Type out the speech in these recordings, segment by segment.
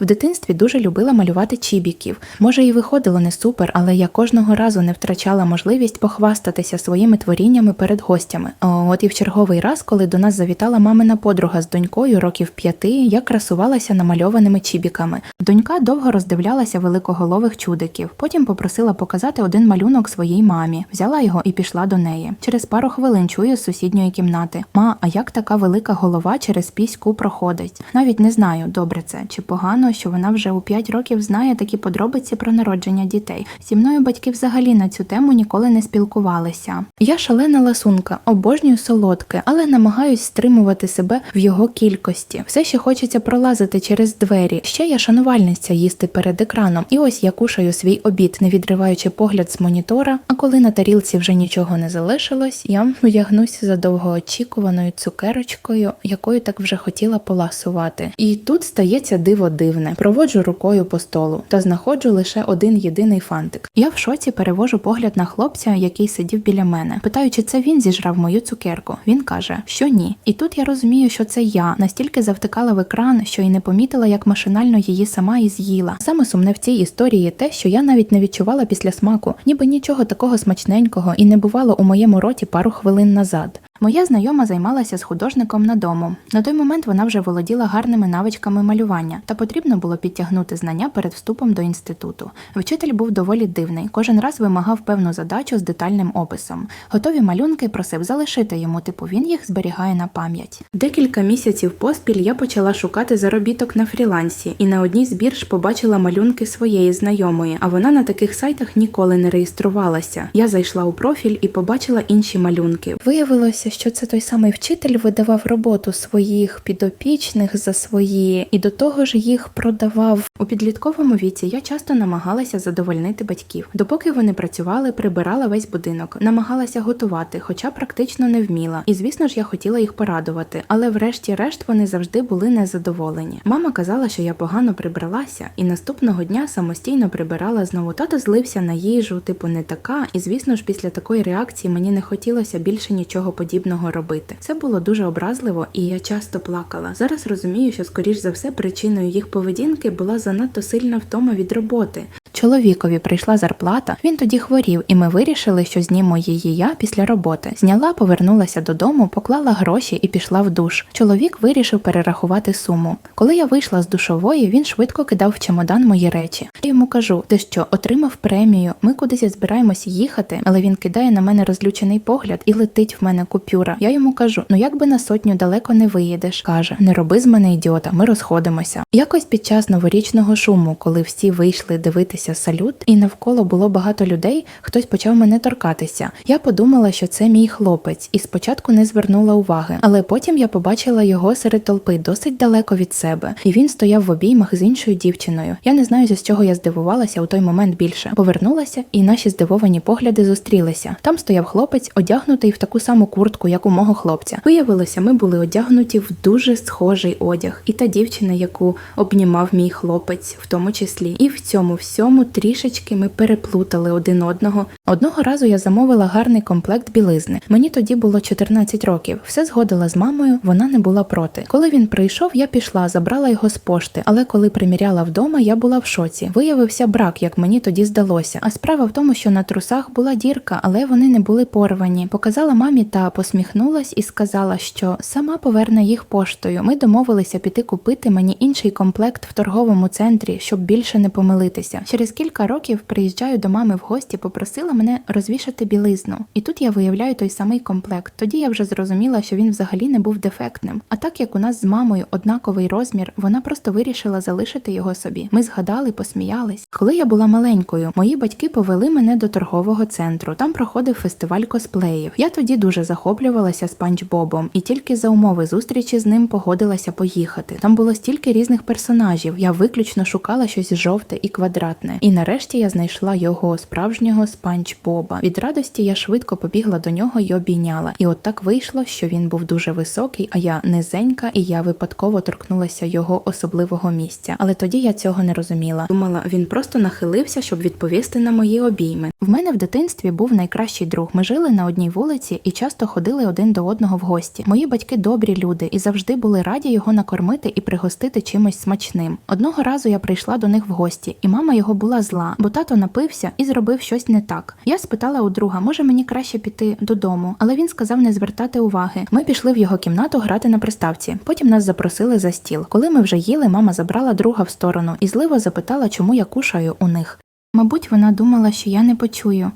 В дитинстві дуже любила малювати чібіків. Може, і виходило не супер, але я кожного разу не втрачала можливість похвастатися своїми творіннями перед гостями. От і в черговий раз, коли до нас завітала мамина подруга з донькою років п'яти, я красувалася намальованими чібіками. Донька довго роздивлялася великоголових чудиків. Потім попросила показати один малюнок своїй мамі. Взяла його і пішла до неї. Через пару хвилин чую з сусідньої кімнати. Ма, а як така велика голова через піську проходить? Навіть не знаю, добре це чи погано, що вона вже у 5 років знає такі подробиці про народження дітей. Зі мною батьки взагалі на цю тему ніколи не спілкувалися. Я шалена ласунка, обожнюю солодке, але намагаюсь стримувати себе в його кількості. Все ще хочеться пролазити через двері. Ще я шанувальниця їсти перед екраном. І ось я кушаю свій обід, не відриваючи погляд з монітора. А коли на тарілці вже нічого не залишилось, я вдягнусь за довгоочікуваною цукерочкою, якою так вже хотіла поласувати. І тут стається диво дивне. Проводжу рукою по столу та знаходжу лише один єдиний фантик. Я в шоці перевожу погляд на хлопця, який сидів біля мене. Питаю, чи це він зіжрав мою цукерку. Він каже, що ні. І тут я розумію, що це я настільки завтикала в екран, що й не помітила, як машинально її сама і з'їла. Саме сумне в цій історії те, що я навіть не відчувала після смаку, ніби нічого такого смачненького і не бувало у моєму роті пару хвилин назад. Моя знайома займалася з художником на дому. На той момент вона вже володіла гарними навичками малювання, та потрібно було підтягнути знання перед вступом до інституту. Вчитель був доволі дивний, кожен раз вимагав певну задачу з детальним описом. Готові малюнки просив залишити йому, типу він їх зберігає на пам'ять. Декілька місяців поспіль я почала шукати заробіток на фрілансі, і на одній з бірж побачила малюнки своєї знайомої, а вона на таких сайтах ніколи не реєструвалася. Я зайшла у профіль і побачила інші малюнки. Виявилося, що це той самий вчитель видавав роботу своїх підопічних за свої, і до того ж їх продавав у підлітковому віці. Я часто намагалася задовольнити батьків. Допоки вони працювали, прибирала весь будинок, намагалася готувати, хоча практично не вміла. І звісно ж, я хотіла їх порадувати, але врешті-решт вони завжди були незадоволені. Мама казала, що я погано прибралася, і наступного дня самостійно прибирала знову. Тато злився на їжу, типу не така. І звісно ж, після такої реакції мені не хотілося більше нічого подібного робити. Це було дуже образливо, і я часто плакала. Зараз розумію, що скоріш за все причиною їх поведінки була занадто сильна втома від роботи. Чоловікові прийшла зарплата, він тоді хворів, і ми вирішили, що зніму її я після роботи. Зняла, повернулася додому, поклала гроші і пішла в душ. Чоловік вирішив перерахувати суму. Коли я вийшла з душової, він швидко кидав в чемодан мої речі. Я йому кажу: ти що, отримав премію? Ми кудись збираємось їхати, але він кидає на мене розлючений погляд і летить в мене купюра. Я йому кажу: ну як би на сотню далеко не виїдеш. каже: Не роби з мене ідіота, ми розходимося. Якось під час новорічного шуму, коли всі вийшли дивитися салют, і навколо було багато людей, хтось почав мене торкатися. Я подумала, що це мій хлопець, і спочатку не звернула уваги, але потім я побачила його серед толпи досить далеко від себе, і він стояв в обіймах з іншою дівчиною. Я не знаю, з чого я здивувалася у той момент більше. Повернулася, і наші здивовані погляди зустрілися. Там стояв хлопець, одягнутий в таку саму куртку, як у мого хлопця. Виявилося, ми були одягнуті в дуже схожий одяг, і та дівчина, яку обнімав мій хлопець, в тому числі, і в цьому всьому трішечки ми переплутали один одного. Одного разу я замовила гарний комплект білизни. Мені тоді було 14 років. Все згодила з мамою, вона не була проти. Коли він прийшов, я пішла, забрала його з пошти. Але коли приміряла вдома, я була в шоці. Виявився брак, як мені тоді здалося. А справа в тому, що на трусах була дірка, але вони не були порвані. Показала мамі та посміхнулась і сказала, що сама поверне їх поштою. Ми домовилися піти купити мені інший комплект в торговому центрі, щоб більше не помилитися. Через кілька років приїжджаю до мами в гості, попросила мене розвішати білизну. І тут я виявляю той самий комплект. Тоді я вже зрозуміла, що він взагалі не був дефектним. А так як у нас з мамою однаковий розмір, вона просто вирішила залишити його собі. Ми згадали, посміялись. Коли я була маленькою, мої батьки повели мене до торгового центру. Там проходив фестиваль косплеїв. Я тоді дуже захоплювалася Спанч Бобом, і тільки за умови зустрічі з ним погодилася поїхати. Там було стільки різних персонажів. Я виключно шукала щось жовте і квадратне. І нарешті я знайшла його справжнього спанч Боба. Від радості я швидко побігла до нього й обійняла. І от так вийшло, що він був дуже високий, а я низенька, і я випадково торкнулася його особливого місця. Але тоді я цього не розуміла. Думала, він просто нахилився, щоб відповісти на мої обійми. В мене в дитинстві був найкращий друг. Ми жили на одній вулиці і часто ходили один до одного в гості. Мої батьки добрі люди і завжди були раді його накормити і пригостити чимось смачним. Одного разу я прийшла до них в гості, і мама його була зла, бо тато напився і зробив щось не так. Я спитала у друга, може мені краще піти додому, але він сказав не звертати уваги. Ми пішли в його кімнату грати на приставці. Потім нас запросили за стіл. Коли ми вже їли, мама забрала друга в сторону і зливо запитала, чому я кушаю у них. Мабуть, вона думала, що я не почую.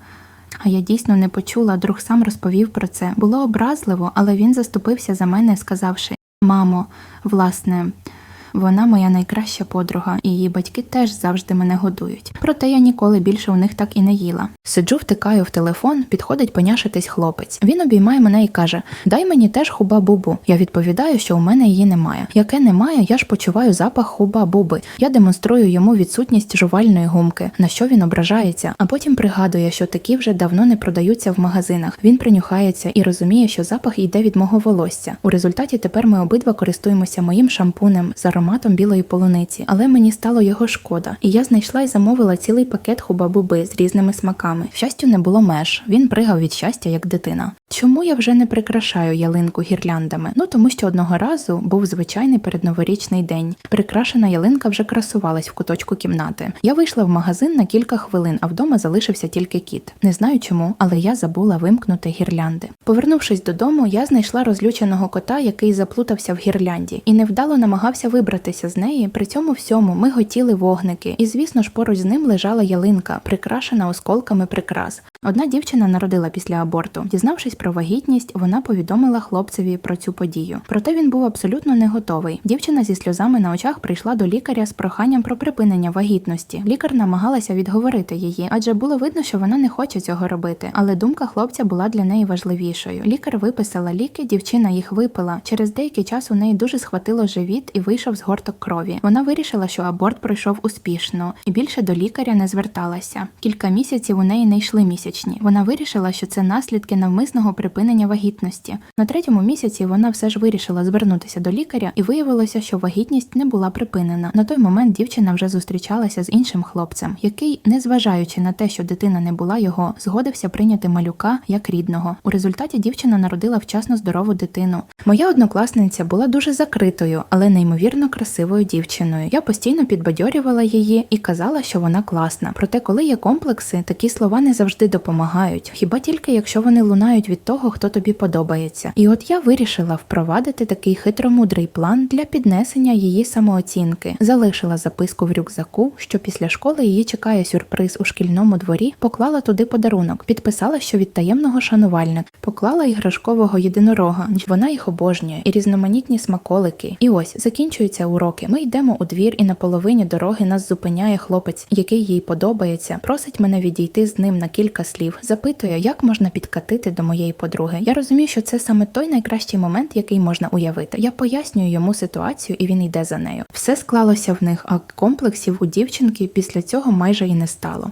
А я дійсно не почула, друг сам розповів про це. Було образливо, але він заступився за мене, сказавши: Мамо, власне, вона моя найкраща подруга, і її батьки теж завжди мене годують. Проте я ніколи більше у них так і не їла. Сиджу, втикаю в телефон, підходить поняшитись хлопець. Він обіймає мене і каже: Дай мені теж хуба бубу. Я відповідаю, що у мене її немає. Яке немає, я ж почуваю запах хуба буби. Я демонструю йому відсутність жувальної гумки, на що він ображається, а потім пригадує, що такі вже давно не продаються в магазинах. Він принюхається і розуміє, що запах йде від мого волосся. У результаті тепер ми обидва користуємося моїм шампунем з білої полуниці, але мені стало його шкода, і я знайшла і замовила цілий пакет хуба-буби з різними смаками. Щастю, не було меж. Він пригав від щастя як дитина. Чому я вже не прикрашаю ялинку гірляндами? Ну тому що одного разу був звичайний передноворічний день. Прикрашена ялинка вже красувалась в куточку кімнати. Я вийшла в магазин на кілька хвилин, а вдома залишився тільки кіт. Не знаю чому, але я забула вимкнути гірлянди. Повернувшись додому, я знайшла розлюченого кота, який заплутався в гірлянді, і невдало намагався вибратися з неї. При цьому всьому ми готіли вогники, і звісно ж поруч з ним лежала ялинка, прикрашена осколками прикрас. Одна дівчина народила після аборту. Дізнавшись про вагітність, вона повідомила хлопцеві про цю подію. Проте він був абсолютно не готовий. Дівчина зі сльозами на очах прийшла до лікаря з проханням про припинення вагітності. Лікар намагалася відговорити її, адже було видно, що вона не хоче цього робити. Але думка хлопця була для неї важливішою. Лікар виписала ліки, дівчина їх випила. Через деякий час у неї дуже схватило живіт і вийшов згорток крові. Вона вирішила, що аборт пройшов успішно і більше до лікаря не зверталася. Кілька місяців у неї не йшли місячні. Вона вирішила, що це наслідки навмисного припинення вагітності. На третьому місяці вона все ж вирішила звернутися до лікаря, і виявилося, що вагітність не була припинена. На той момент дівчина вже зустрічалася з іншим хлопцем, який, незважаючи на те, що дитина не була його, згодився прийняти малюка як рідного. У результаті дівчина народила вчасно здорову дитину. Моя однокласниця була дуже закритою, але неймовірно красивою дівчиною. Я постійно підбадьорювала її і казала, що вона класна. Проте, коли є комплекси, такі слова не завжди допомагають, хіба тільки якщо вони лунають від того, хто тобі подобається. І от я вирішила впровадити такий хитромудрий план для піднесення її самооцінки. Залишила записку в рюкзаку, що після школи її чекає сюрприз у шкільному дворі, поклала туди подарунок, підписала, що від таємного шанувальника, поклала іграшкового єдинорога. Вона їх обожнює, і різноманітні смаколики. І ось закінчуються уроки. Ми йдемо у двір, і на половині дороги нас зупиняє хлопець, який їй подобається, просить мене відійти з ним на кілька слів, запитує, як можна підкатити до моєї подруги. Я розумію, що це саме той найкращий момент, який можна уявити. Я пояснюю йому ситуацію, і він йде за нею. Все склалося в них, а комплексів у дівчинки після цього майже і не стало.